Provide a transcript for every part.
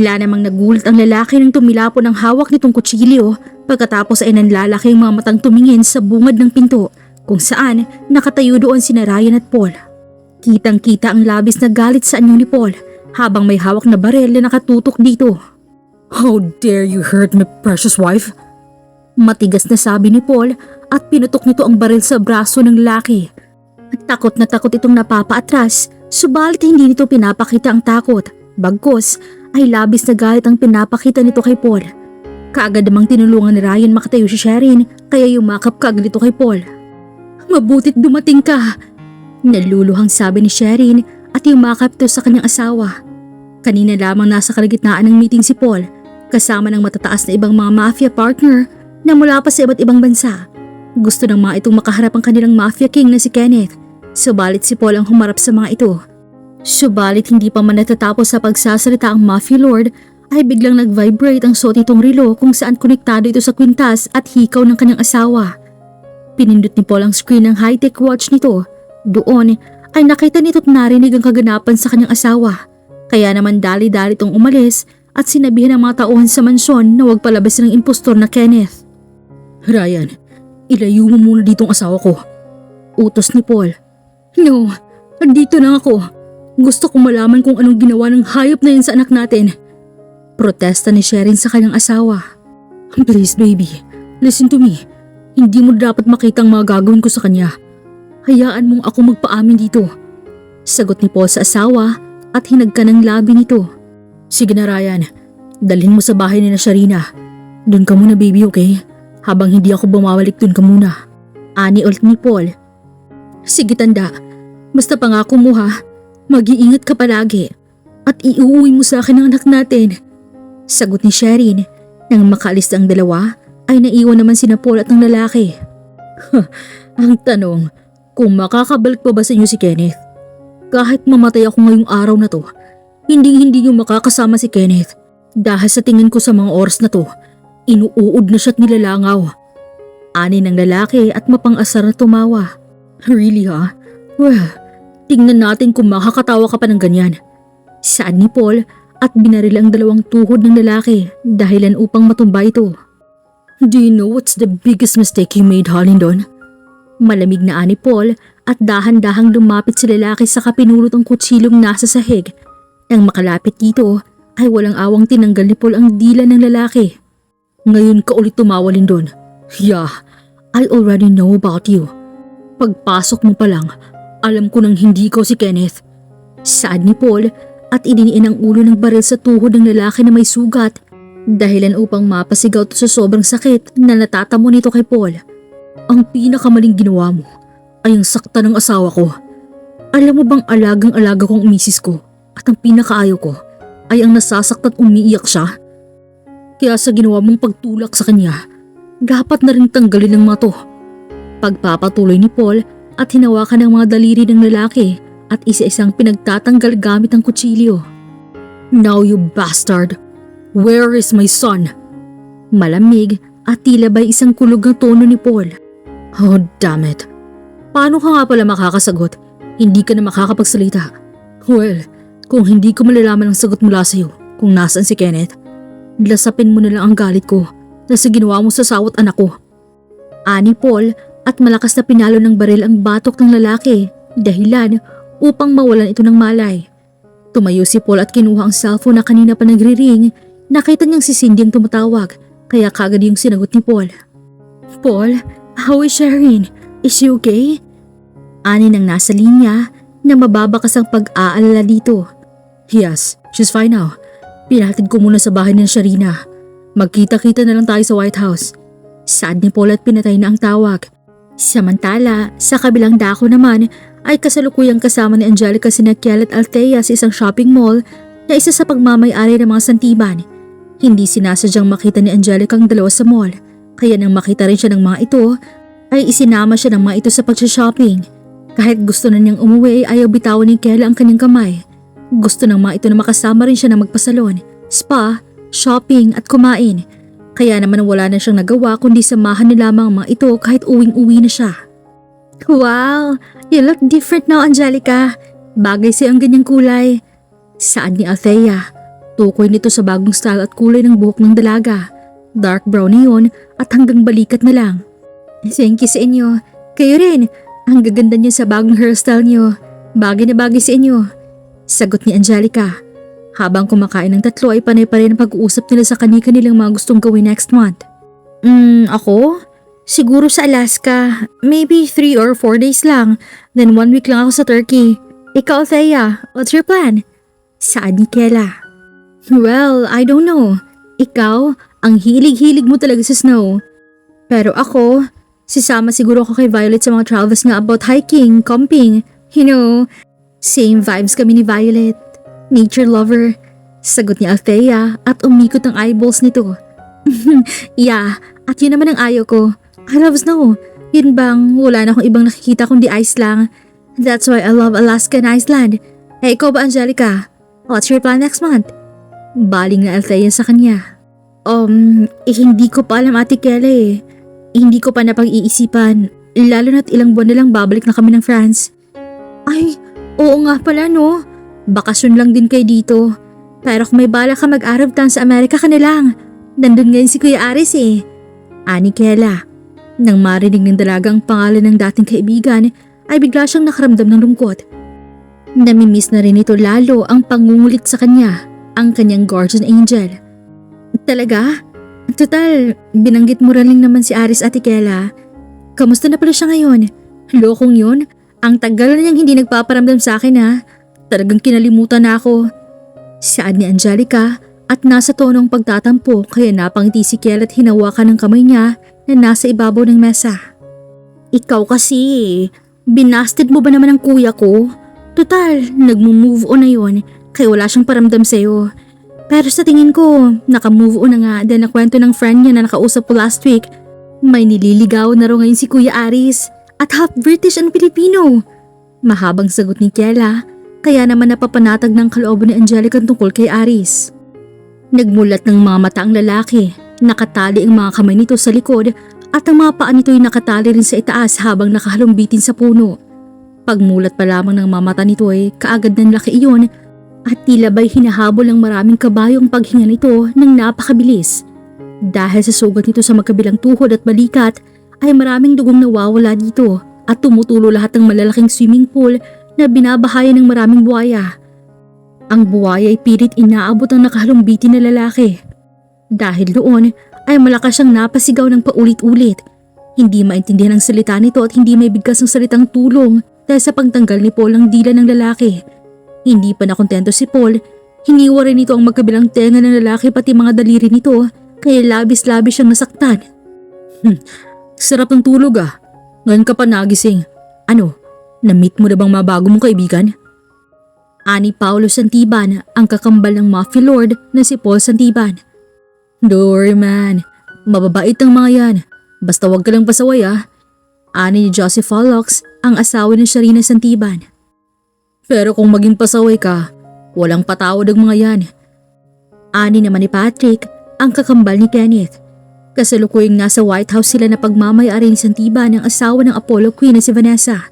Bigla namang nagulat ang lalaki nang tumilapo ng hawak nitong kutsilyo pagkatapos ay nanlalaki ang mga matang tumingin sa bungad ng pinto kung saan nakatayo doon si Ryan at Paul. Kitang kita ang labis na galit sa anyo ni Paul habang may hawak na barel na nakatutok dito. How dare you hurt my precious wife? Matigas na sabi ni Paul at pinutok nito ang baril sa braso ng lalaki. Takot na takot itong napapaatras, subalit hindi nito pinapakita ang takot. Bagkos ay labis na galit ang pinapakita nito kay Paul. Kaagad namang tinulungan ni Ryan makatayo si Sherin kaya yumakap kaagad ito kay Paul. Mabutit dumating ka! Naluluhang sabi ni Sherin at yumakap ito sa kanyang asawa. Kanina lamang nasa kalagitnaan ng meeting si Paul kasama ng matataas na ibang mga mafia partner na mula pa sa iba't ibang bansa. Gusto ng mga itong makaharap ang kanilang mafia king na si Kenneth. Subalit si Paul ang humarap sa mga ito. Subalit hindi pa man natatapos sa pagsasalita ang mafia lord ay biglang nag-vibrate ang suot nitong relo kung saan konektado ito sa kwintas at hikaw ng kanyang asawa. Pinindot ni Paul ang screen ng high-tech watch nito. Doon ay nakita nito't narinig ang kaganapan sa kanyang asawa. Kaya naman dali-dali itong umalis at sinabihan ng mga tauhan sa mansyon na huwag palabas ng impostor na Kenneth. Ryan, ilayo mo muna ditong asawa ko. Utos ni Paul. No, andito lang ako. Gusto kong malaman kung anong ginawa ng hayop na yun sa anak natin. Protesta ni Sherin sa kanyang asawa. Please baby, listen to me. Hindi mo dapat makita ang mga gagawin ko sa kanya. Hayaan mong ako magpaamin dito. Sagot ni Paul sa asawa at hinagka ng labi nito. Sige na Ryan, dalhin mo sa bahay ni na Sharina. Doon ka muna baby okay? Habang hindi ako bumawalik doon ka muna. Ani ulit ni Paul. Sige tanda, basta pangako mo ha, mag-iingat ka palagi. At iuwi mo sa akin ang anak natin. Sagot ni Sherin. Nang makaalis ang dalawa, ay naiwan naman sina Paul at ang lalaki. Ang tanong, kung makakabalik pa ba sa inyo si Kenneth? Kahit mamatay ako ngayong araw na to, hindi hindi niyo makakasama si Kenneth. Dahil sa tingin ko sa mga oras na to, inuuod na siya't nilalangaw. Ani ng lalaki at mapang-asar na tumawa. Really ha? Well, tingnan natin kung makakatawa ka pa ng ganyan. Saan ni Paul at binaril ang dalawang tuhod ng lalaki dahilan upang matumba ito. Do you know what's the biggest mistake you made, Halindon? Malamig na ani Paul at dahan-dahang lumapit sa lalaki sa kapinulot ang kutsilong nasa sahig. Nang makalapit dito ay walang awang tinanggal ni Paul ang dila ng lalaki. Ngayon ka ulit tumawa Lindon. Yeah, I already know about you. Pagpasok mo pa lang, alam ko nang hindi ikaw si Kenneth. Saad ni Paul at idiniin ang ulo ng baril sa tuhod ng lalaki na may sugat dahilan upang mapasigaw to sa sobrang sakit na natatamo nito kay Paul. Ang pinakamaling ginawa mo ay ang sakta ng asawa ko. Alam mo bang alagang-alaga ko ang misis ko at ang pinakaayaw ko ay ang nasasaktan umiiyak siya? Kaya sa ginawa mong pagtulak sa kanya, dapat na rin tanggalin ng mga to. Pagpapatuloy ni Paul at hinawakan ng mga daliri ng lalaki at isa-isang pinagtatanggal gamit ang kutsilyo. Now you bastard! Where is my son? Malamig at tila ba'y isang kulog ng tono ni Paul. Oh damn it. Paano ka nga pala makakasagot? Hindi ka na makakapagsalita. Well, kung hindi ko malalaman ang sagot mula sa'yo kung nasaan si Kenneth, lasapin mo na lang ang galit ko na sa ginawa mo sa sawat anak ko. Ani Paul at malakas na pinalo ng baril ang batok ng lalaki dahilan upang mawalan ito ng malay. Tumayo si Paul at kinuha ang cellphone na kanina pa nagre-ring. Nakita niyang si Cindy ang tumatawag kaya kagad yung sinagot ni Paul. Paul, how is Sherin? Is she okay? Ani nang nasa linya na mababakas ang pag-aalala dito. Yes, she's fine now. Pinahatid ko muna sa bahay ni Sharina. Magkita-kita na lang tayo sa White House. Sad ni Paul at pinatay na ang tawag. Samantala, sa kabilang dako naman ay kasalukuyang kasama ni Angelica Sinakiel at Althea sa isang shopping mall na isa sa pagmamayari ng mga santiban. Hindi sinasadyang makita ni Angelica ang dalawa sa mall, kaya nang makita rin siya ng mga ito, ay isinama siya ng mga ito sa pag-shopping. Kahit gusto na niyang umuwi ay ayaw bitawan ni Kela ang kanyang kamay. Gusto ng mga ito na makasama rin siya na magpasalon, spa, shopping at kumain. Kaya naman wala na siyang nagawa kundi samahan ni lamang ang mga ito kahit uwing-uwi na siya. Wow! You look different now, Angelica. Bagay sa'yo ang ganyang kulay. Saan ni Althea? tukoy nito sa bagong style at kulay ng buhok ng dalaga. Dark brown yun at hanggang balikat na lang. Thank you sa inyo. Kayo rin. Ang gaganda niyo sa bagong hairstyle niyo. Bagay na bagay sa inyo. Sagot ni Angelica. Habang kumakain ng tatlo ay panay-panay ang pag-uusap nila sa kani-kanilang mga gustong gawin next month. Hmm, ako? Siguro sa Alaska. Maybe three or four days lang. Then one week lang ako sa Turkey. Ikaw, Thea, what's your plan? Saan ni Kela? Well, I don't know. Ikaw, ang hilig-hilig mo talaga sa snow. Pero ako, sisama siguro ako kay Violet sa mga travels nga about hiking, camping. You know, same vibes kami ni Violet. Nature lover. Sagot ni Althea at umikot ang eyeballs nito. yeah, at yun naman ang ayaw ko. I love snow. Yun bang wala na akong ibang nakikita kundi ice lang. That's why I love Alaska and Iceland. Eh, ikaw ba, Angelica? What's your plan next month? Baling na Althea sa kanya. Um, eh, hindi ko pa alam ate Kelly eh. Hindi ko pa napag-iisipan. Lalo na't ilang buwan na lang babalik na kami ng France. Ay, oo nga pala no. Bakasyon lang din kayo dito. Pero kung may bala ka mag-Arab sa Amerika ka na. Nandun ngayon si Kuya Aris eh. Ani Kela. Nang marinig ng dalagang pangalan ng dating kaibigan, ay bigla siyang nakaramdam ng lungkot. Namimiss na rin ito lalo ang pangungulit sa kanya, ang kanyang guardian angel. Talaga? Total, binanggit mo rin naman si Aris at Ikela. Kamusta na pala siya ngayon? Lokong yun? Ang tagal na niyang hindi nagpaparamdam sa akin ha. Talagang kinalimutan na ako. Saan ni Angelica at nasa tonong pagtatampo kaya napangiti si Kiel at hinawakan ng kamay niya na nasa ibabaw ng mesa. Ikaw kasi, binasted mo ba naman ang kuya ko? Total, nagmo-move on na yun kaya wala siyang paramdam sa'yo. Pero sa tingin ko, naka-move on na nga dahil nakwento ng friend niya na nakausap ko last week. May nililigaw na raw ngayon si Kuya Aris at half British and Filipino. Mahabang sagot ni Kiela, kaya naman napapanatag ng kalooban ni Angelica tungkol kay Aris. Nagmulat ng mga mata ang lalaki, nakatali ang mga kamay nito sa likod at ang mga paa nito'y nakatali rin sa itaas habang nakahalumbitin sa puno. Pagmulat pa lamang ng mga mata nito ay kaagad ng laki iyon at tila ba'y hinahabol ng maraming kabayo ang paghinga nito ng napakabilis. Dahil sa sugat nito sa magkabilang tuhod at balikat ay maraming dugong nawawala dito at tumutulo lahat ng malalaking swimming pool na binabahayan ng maraming buhaya. Ang buhaya ay pilit inaabot ang nakahalumbitin na lalaki. Dahil doon ay malakas siyang napasigaw ng paulit-ulit. Hindi maintindihan ang salita nito at hindi may bigkas ng salitang tulong dahil sa pagtanggal ni Paul ang dila ng lalaki. Hindi pa nakontento si Paul, hiniwa rin nito ang magkabilang tenga ng lalaki pati mga daliri nito kaya labis-labis siyang nasaktan. Hmm, sarap ng tulog ah. Ngayon ka pa nagising. Ano, na-meet mo na bang mga bago mong kaibigan? Ani Paulo Santiban ang kakambal ng mafia lord na si Paul Santiban. Don't worry man, mababait ang mga yan. Basta wag ka lang pasaway ah. Ani ni Joseph Follox ang asawa ni Sharina Santiban. Pero kung maging pasaway ka, walang patawad ang mga yan. Ani naman ni Patrick ang kakambal ni Kenneth. Kasalukuyang nasa White House sila na pagmamayari ni Santiban ng asawa ng Apollo Queen na si Vanessa.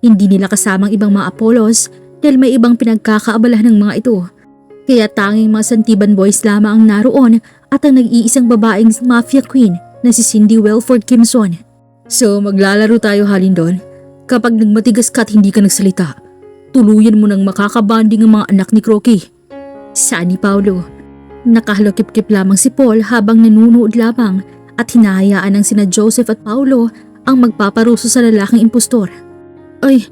Hindi nila kasamang ibang mga Apollos dahil may ibang pinagkakaabalahan ng mga ito. Kaya tanging mga Santiban boys lamang ang naroon at ang nag-iisang babaeng mafia queen na si Cindy Welford Kimson. So maglalaro tayo halin doon. Kapag nagmatigas ka at hindi ka nagsalita, tuluyan mo nang makakabanding ang mga anak ni Crocky. Saan ni Paulo? Nakahalokip-kip lamang si Paul habang nanunood lamang at hinahayaan ng sina Joseph at Paulo ang magpaparuso sa lalaking impostor. Ay,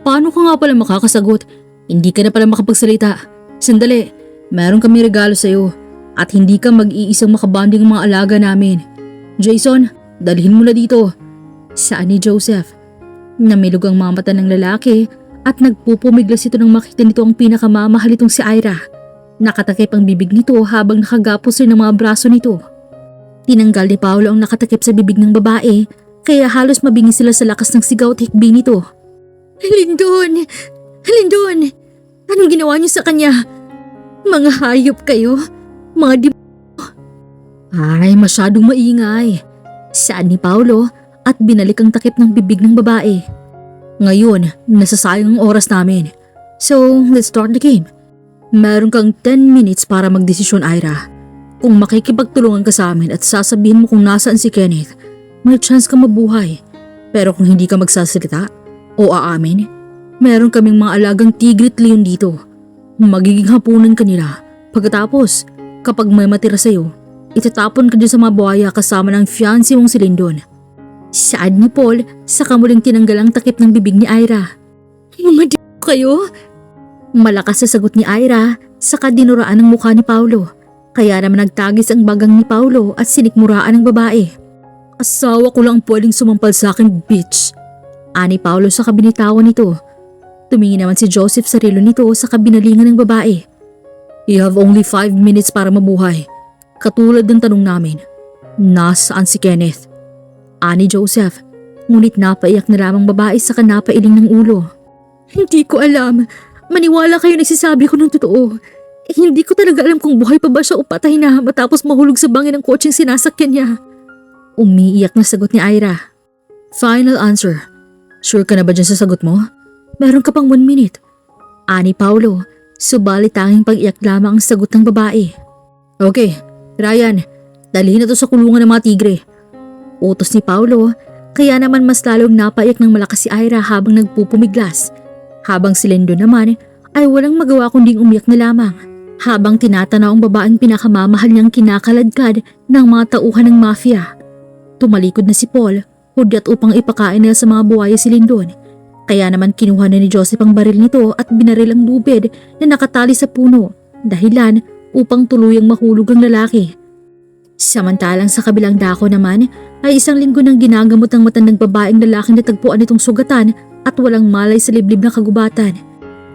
paano ka nga pala makakasagot? Hindi ka na pala makapagsalita. Sandali, meron kami regalo sa'yo at hindi ka mag-iisang makabanding mga alaga namin. Jason, dalhin mo na dito. Saan ni Joseph? Namilog ang mga mata ng lalaki at nagpupumiglas ito nang makita nito ang pinakamamahal itong si Ira. Nakatakip ang bibig nito habang nakagapos rin ang mga braso nito. Tinanggal ni Paolo ang nakatakip sa bibig ng babae kaya halos mabingi sila sa lakas ng sigaw at hikbi nito. Lindon! Lindon! Anong ginawa niyo sa kanya? Mga hayop kayo? Mga di... Ay, masyadong maingay. Saan ni Paolo at binalik ang takip ng bibig ng babae. Ngayon, nasasayang ang oras namin. So, let's start the game. Meron kang 10 minutes para magdesisyon, Ira. Kung makikipagtulungan ka sa amin at sasabihin mo kung nasaan si Kenneth, may chance ka mabuhay. Pero kung hindi ka magsasalita o aamin, meron kaming mga alagang tigre at leon dito. Magiging hapunan ka nila. Pagkatapos, kapag may matira sa'yo, itatapon ka dyan sa mga buhaya kasama ng fiancé mong si Lindon. Saad ni Paul sa kamuling tinanggal ang takip ng bibig ni Ira. Mamadi kayo? Malakas sa sagot ni Ira sa kadinuraan ng mukha ni Paulo. Kaya naman nagtagis ang bagang ni Paulo at sinikmuraan ng babae. Asawa ko lang ang pwedeng sumampal sa akin, bitch. Ani Paulo sa kabinitawan nito. Tumingin naman si Joseph sa relo nito sa kabinalingan ng babae. You have only 5 minutes para mabuhay. Katulad ng tanong namin, nasaan si Kenneth? Ani Joseph. Ngunit napaiyak na lamang babae sa kanapailing ng ulo. Hindi ko alam. Maniwala kayo nagsasabi ko ng totoo. Eh, hindi ko talaga alam kung buhay pa ba siya o patay na matapos mahulog sa bangin ng kotseng sinasakyan niya. Umiiyak na sagot ni Ira. Final answer. Sure ka na ba dyan sa sagot mo? Meron ka pang 1 minute. Ani Paulo. Subalit tanging pag-iyak lamang ang sagot ng babae. Okay, Ryan, dalhin na to sa kulungan ng mga tigre. Utos ni Paulo, kaya naman mas lalong napaiyak ng malakas si Ira habang nagpupumiglas. Habang si Lendo naman ay walang magawa kunding umiyak na lamang. Habang tinatanaw ang babaeng pinakamamahal niyang kinakaladkad ng mga tauhan ng mafia. Tumalikod na si Paul, hudyat upang ipakain nila sa mga buhaya si Lindon. Kaya naman kinuha na ni Joseph ang baril nito at binaril ang lubid na nakatali sa puno, dahilan upang tuluyang mahulog ang lalaki. Samantalang sa kabilang dako naman ay isang linggo nang ginagamot ng matandang babaeng lalaking natagpuan nitong sugatan at walang malay sa liblib na kagubatan.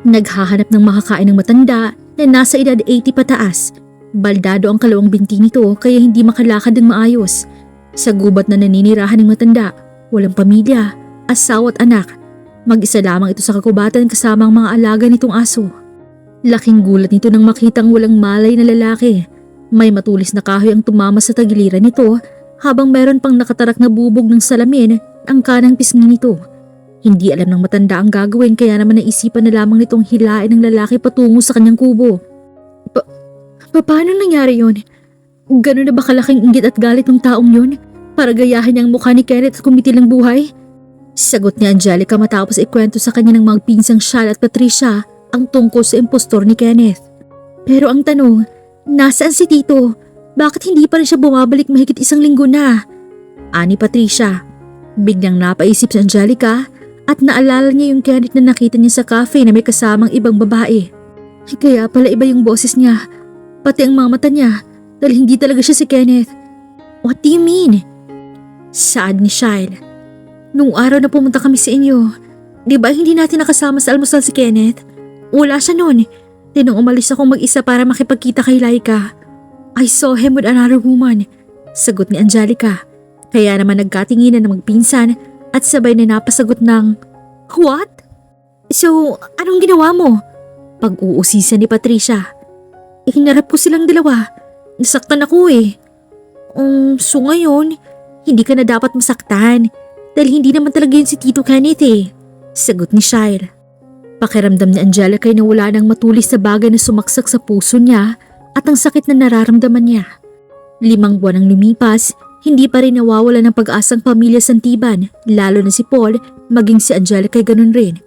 Naghahanap ng makakain ng matanda na nasa edad 80 pataas. Baldado ang kalawang binti nito kaya hindi makalakad ng maayos. Sa gubat na naninirahan ng matanda, walang pamilya, asawa at anak. Mag-isa lamang ito sa kakubatan kasama ang mga alaga nitong aso. Laking gulat nito nang makitang walang malay na lalaki. May matulis na kahoy ang tumama sa tagiliran nito habang meron pang nakatarak na bubog ng salamin ang kanang pisngi nito. Hindi alam ng matanda ang gagawin kaya naman naisipan na lamang nitong hilain ng lalaki patungo sa kanyang kubo. Pa- pa- paano nangyari yon? Ganun na ba kalaking inggit at galit ng taong yun? Para gayahin ang mukha ni Kenneth at kumitil ng buhay? Sagot ni Angelica matapos ikwento sa kanya ng mga pinsang Shal at Patricia ang tungkol sa impostor ni Kenneth. Pero ang tanong, nasaan si Tito? Bakit hindi pa rin siya bumabalik mahigit isang linggo na? Ani Patricia. Biglang napaisip si Angelica at naalala niya yung Kenneth na nakita niya sa cafe na may kasamang ibang babae. Kaya pala iba yung boses niya, pati ang mga mata niya dahil hindi talaga siya si Kenneth. What do you mean? Saad ni Shile. Nung araw na pumunta kami sa inyo, di ba hindi natin nakasama sa almusal si Kenneth? Wala siya noon. Di nung umalis akong mag-isa para makipagkita kay Laika. I saw him with another woman. Sagot ni Angelica. Kaya naman nagkatinginan na magpinsan at sabay na napasagot ng, What? So, anong ginawa mo? Pag-uusisa ni Patricia. Ihinarap ko silang dalawa. Nasaktan ako eh. Um, so ngayon, hindi ka na dapat masaktan dahil hindi naman talaga yun si Tito Kenneth eh. Sagot ni Shire. Pakiramdam ni Angelica ay nawala ng matulis sa bagay na sumaksak sa puso niya at ang sakit na nararamdaman niya. Limang buwan ang lumipas, hindi pa rin nawawala ng pag-asang pamilya Santiban, lalo na si Paul, maging si Angelica ay ganun rin.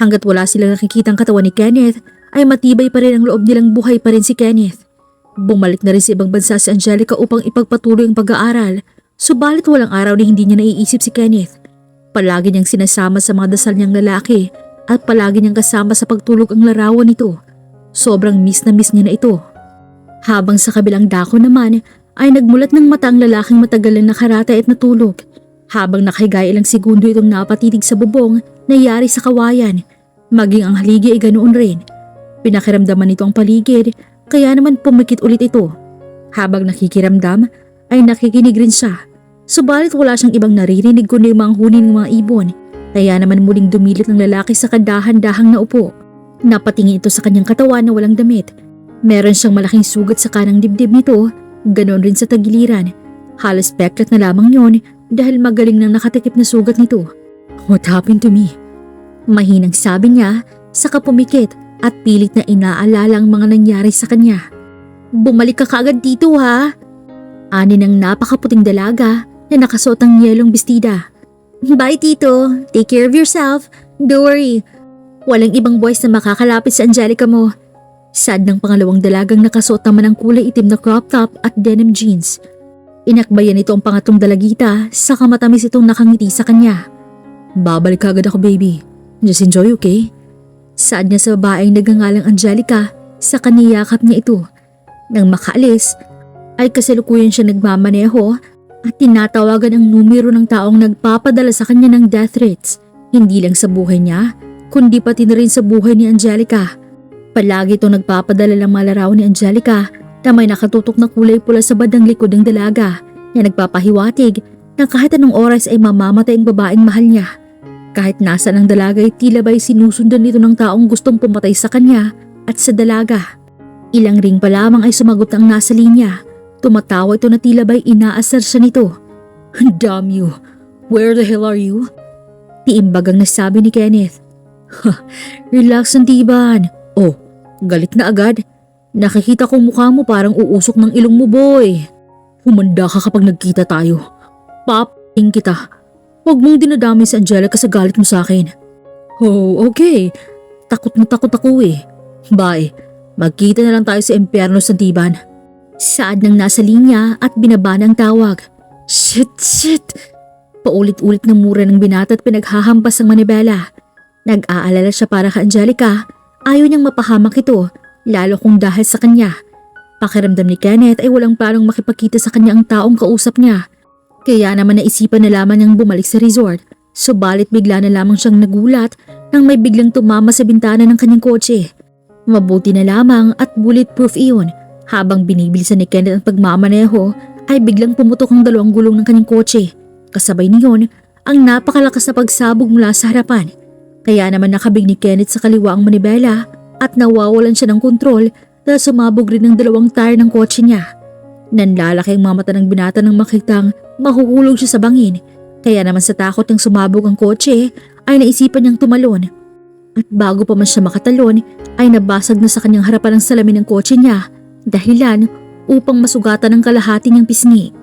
Hanggat wala silang nakikitang katawan ni Kenneth, ay matibay pa rin ang loob nilang buhay pa rin si Kenneth. Bumalik na rin sa ibang bansa si Angelica upang ipagpatuloy ang pag-aaral, subalit walang araw na hindi niya naiisip si Kenneth. Palagi niyang sinasama sa mga dasal niyang lalaki at palagi niyang kasama sa pagtulog ang larawan nito. Sobrang miss na miss niya na ito. Habang sa kabilang dako naman ay nagmulat ng mata ang lalaking matagal na nakarata at natulog. Habang nakahigay ilang segundo itong napatitig sa bubong, nayari sa kawayan. Maging ang haligi ay ganoon rin. Pinakiramdaman nito ang paligid, kaya naman pumikit ulit ito. Habang nakikiramdam, ay nakikinig rin siya. Subalit wala siyang ibang naririnig kundi mga huni ng mga ibon. Kaya naman muling dumilit ng lalaki sa kadahan-dahang naupo. Napatingin ito sa kanyang katawan na walang damit. Meron siyang malaking sugat sa kanang dibdib nito, ganon rin sa tagiliran. Halos peklat na lamang yon dahil magaling nang nakatikip na sugat nito. What happened to me? Mahinang sabi niya, saka pumikit at pilit na inaalala ang mga nangyari sa kanya. Bumalik ka kaagad dito ha. Ani ng napakaputing dalaga na nakasuot ng yelong bestida. Bye tito, take care of yourself. Don't worry, walang ibang boys na makakalapit sa Angelica mo. Sad ng pangalawang dalagang nakasuot naman ng kulay itim na crop top at denim jeans. Inakbayan nito ang pangatong dalagita sa kamatamis itong nakangiti sa kanya. Babalik agad ako baby. Just enjoy, okay? Sad niya sa babaeng nagangalang Angelica sa kaniyakap niya ito. Nang makaalis, ay kasalukuyan siya nagmamaneho at tinatawagan ang numero ng taong nagpapadala sa kanya ng death threats. Hindi lang sa buhay niya, kundi pati na rin sa buhay ni Angelica. Palagi itong nagpapadala ng mga larawan ni Angelica na may nakatutok na kulay pula sa badang likod ng dalaga na nagpapahiwatig na kahit anong oras ay mamamatay ang babaeng mahal niya. Kahit nasa ng dalaga ay tila ba'y sinusundan nito ng taong gustong pumatay sa kanya at sa dalaga. Ilang ring pa lamang ay sumagot ang nasa linya. Tumatawa ito na tila ba'y inaasar siya nito. Damn you. Where the hell are you? Tiimbagang nasabi ni Kenneth. Relax ang tiban. Oh, galit na agad. Nakikita ko mukha mo parang uusok ng ilong mo boy. Humanda ka kapag nagkita tayo. Paping kita. Huwag mong dinadami si Angelica sa galit mo sa akin. Oh, okay. Takot na takot ako eh. Bye. Magkita na lang tayo sa Impyerno sa Tiban. Saad ng nasa linya at binaba ng tawag. Shit, shit. Paulit-ulit ng mura ng binata at pinaghahampas ang manibela. Nag-aalala siya para ka Angelica. Ayaw niyang mapahamak ito, lalo kung dahil sa kanya. Pakiramdam ni Kenneth ay walang planong makipagkita sa kanya ang taong kausap niya. Kaya naman naisipan na lamang niyang bumalik sa resort. Subalit bigla na lamang siyang nagulat nang may biglang tumama sa bintana ng kanyang kotse. Mabuti na lamang at bulletproof iyon. Habang binibilisan ni Kenneth ang pagmamaneho ay biglang pumutok ang dalawang gulong ng kanyang kotse. Kasabay niyon ang napakalakas na pagsabog mula sa harapan. Kaya naman nakabig ni Kenneth sa kaliwa ang manibela at nawawalan siya ng kontrol dahil sumabog rin ang dalawang tire ng kotse niya. Nanlalaki ang mga ng binata nang makitang mahuhulog siya sa bangin. Kaya naman sa takot ng sumabog ang kotse ay naisipan niyang tumalon. At bago pa man siya makatalon ay nabasag na sa kanyang harapan ang salamin ng kotse niya dahilan upang masugatan ng kalahati niyang pisngi.